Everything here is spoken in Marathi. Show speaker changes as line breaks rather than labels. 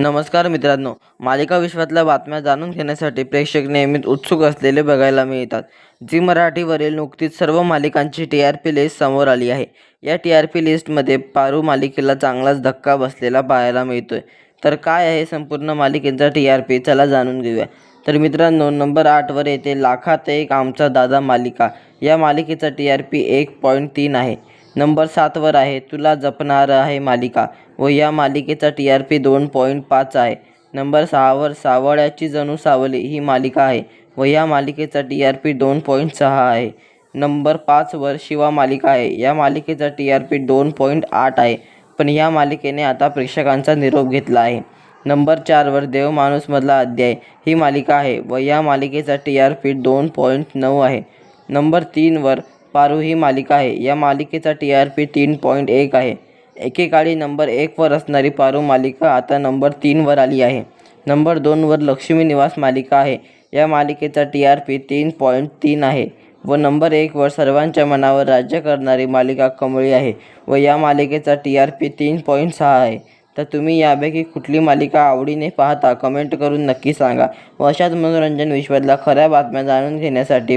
नमस्कार मित्रांनो मालिका विश्वातल्या बातम्या जाणून घेण्यासाठी प्रेक्षक नेहमीच उत्सुक असलेले बघायला मिळतात जी मराठीवरील नुकतीच सर्व मालिकांची टी आर पी लिस्ट समोर आली आहे. या टी आर पी लिस्टमध्ये पारू मालिकेला चांगलाच धक्का बसलेला पाहायला मिळतोय. तर काय आहे संपूर्ण मालिकेचा टी आर पी चला जाणून घेऊया. तर मित्रांनो नंबर आठवर येते लाखात एक आमचा दादा मालिका. या मालिकेचा टी आर पी एक पॉईंट तीन आहे. नंबर सातवर आहे तुला जपणार आहे मालिका. व या मालिकेचा टी आर पी दोन पॉईंट पाच आहे. नंबर सहावर सावळ्याची जणू सावली ही मालिका आहे. व या मालिकेचा टी आर पी दोन पॉईंट सहा आहे. नंबर पाचवर शिवा मालिका आहे. या मालिकेचा टी आर पी दोन पॉईंट आठ आहे. पण या मालिकेने आता प्रेक्षकांचा निरोप घेतला आहे. नंबर चारवर देवमाणूसमधला अध्याय ही मालिका आहे. व या मालिकेचा टी आर पी दोन पॉईंट नऊ आहे. नंबर तीनवर पारू ही मालिका आहे. या मालिकेचा टी आर पी तीन पॉईंट एक आहे. एकेकाळी नंबर एकवर असणारी पारू मालिका आता नंबर तीनवर आली आहे. नंबर दोनवर लक्ष्मी निवास मालिका आहे. या मालिकेचा टी आर पी तीन पॉईंट तीन आहे व नंबर एकवर सर्वांच्या मनावर राज्य करणारी मालिका कमळी आहे व या मालिकेचा टी आर पी तीन पॉईंट सहा आहे. तर तुम्ही यापैकी कुठली मालिका आवडीने पाहता कमेंट करून नक्की सांगा व अशाच मनोरंजन विश्वातल्या खऱ्या बातम्या जाणून घेण्यासाठी